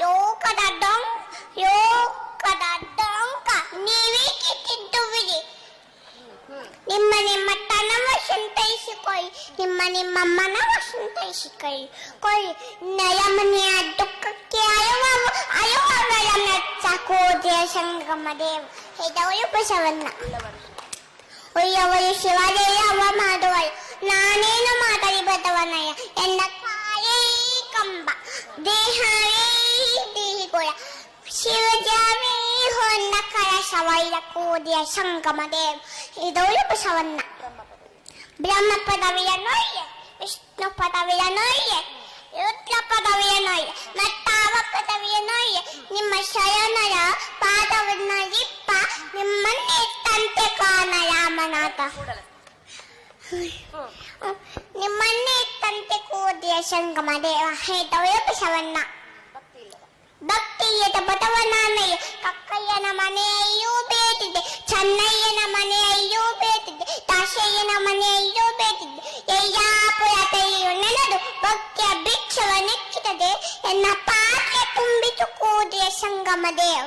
ಯೋಕದ ಡೊಂಕ್ ಯೋಕದ ಡೊಂಕ ನೀವೇ ಕಿತ್ತಿದ್ದುವಿರಿ ನಿಮ್ಮ ನಿಮ್ಮ ತನವ ಸಂತೈಸಿಕೊಳ್ಳಿ ನಿಮ್ಮ ನಿಮ್ಮ ಮನವ ಸಂತೈಸಿಕೊಳ್ಳಿ ಕೊಳ್ಳಿ ನಯಮನೆಯ ದುಃಖಕ್ಕೆ ಅಯವ ಅಯವಗಳ ಮೆಚ್ಚ ಕೋದಿಯ ಸಂಗಮ ದೇವ ಹೆದವಳು ಬಸವಣ್ಣ ಒಯ್ಯವಳು ಶಿವದೇವ ಮಾಡುವಳು ನಾನೇನು ಮಾತಲಿ ಬದವನಯ್ಯ ಎನ್ನ ಕಾಯೇ ಕಂಬ ದೇಹವೇ ದೇಹಿಗುಳ ಶಿವಜಾವೇ ಹೊನ್ನ ಕಳಶವೈಲ ಕೋದಿಯ ಸಂಗಮ ದೇವ ಇದವಳು ಬಸವಣ್ಣ ಬ್ರಹ್ಮ ಪದವಿಯ ನೋಯ್ಯ ವಿಷ್ಣು ಪದವಿಯ ನೋಯ್ಯ ರುದ್ರ ಪದವಿಯ ನೋಯ್ಯ ಮತ್ತಾವ ಪದವಿಯ ನೋಯ್ಯ ನಿಮ್ಮ ಶಯನರ ಪಾದವನ್ನ ಲಿಪ್ಪ ನಿಮ್ಮನ್ನೇ ತಂತೆ ಕಾಣ ರಾಮನಾಥ ನಿಮ್ಮನ್ನೇ ತಂತೆ ಕೋದಿಯ Sangama Deva ಹೇತವಯ Basavanna ಭಕ್ತಿಯದ napat e tumbi cukude sangamadev